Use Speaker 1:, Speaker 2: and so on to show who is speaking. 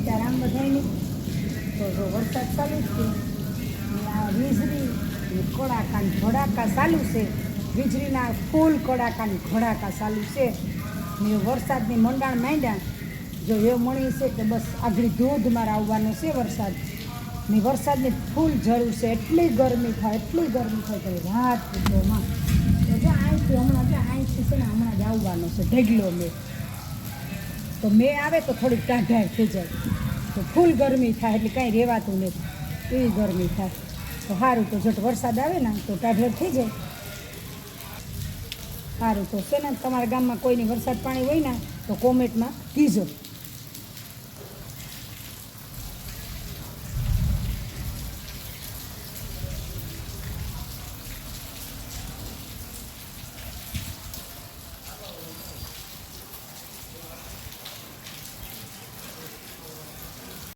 Speaker 1: સીતારામ બધાયની. તો વરસાદ ચાલુ છે. વીજળી કડાકા ને ચાલુ છે. વીજળીના ફૂલ કડાકા ઘોડાકા ચાલુ છે. ને વરસાદની મંડાણ માંડ્યા. જો એ મણી છે કે બસ આગળ ધોધ મારા આવવાનો છે વરસાદ. ને વરસાદની ફૂલ જરૂર છે. એટલી ગરમી થાય, એટલી ગરમી થાય કે વાત પૂછોમાં તો જો અહીંથી હમણાં જો અહીંથી છે ને, હમણાં જ આવવાનો છે ઢગલો મેં. તો મેં આવે તો થોડીક ટાઢાર થઈ જાય તો ફૂલ ગરમી થાય એટલે કાંઈ રહેવાતું નથી. એવી ગરમી થાય. તો સારું તો જટ વરસાદ આવે ને, તો ટાઢેર થઈ જાય. સારું તો છે ને, તમારા ગામમાં કોઈની વરસાદ પાણી હોય ને, તો કોમેન્ટમાં કીજો.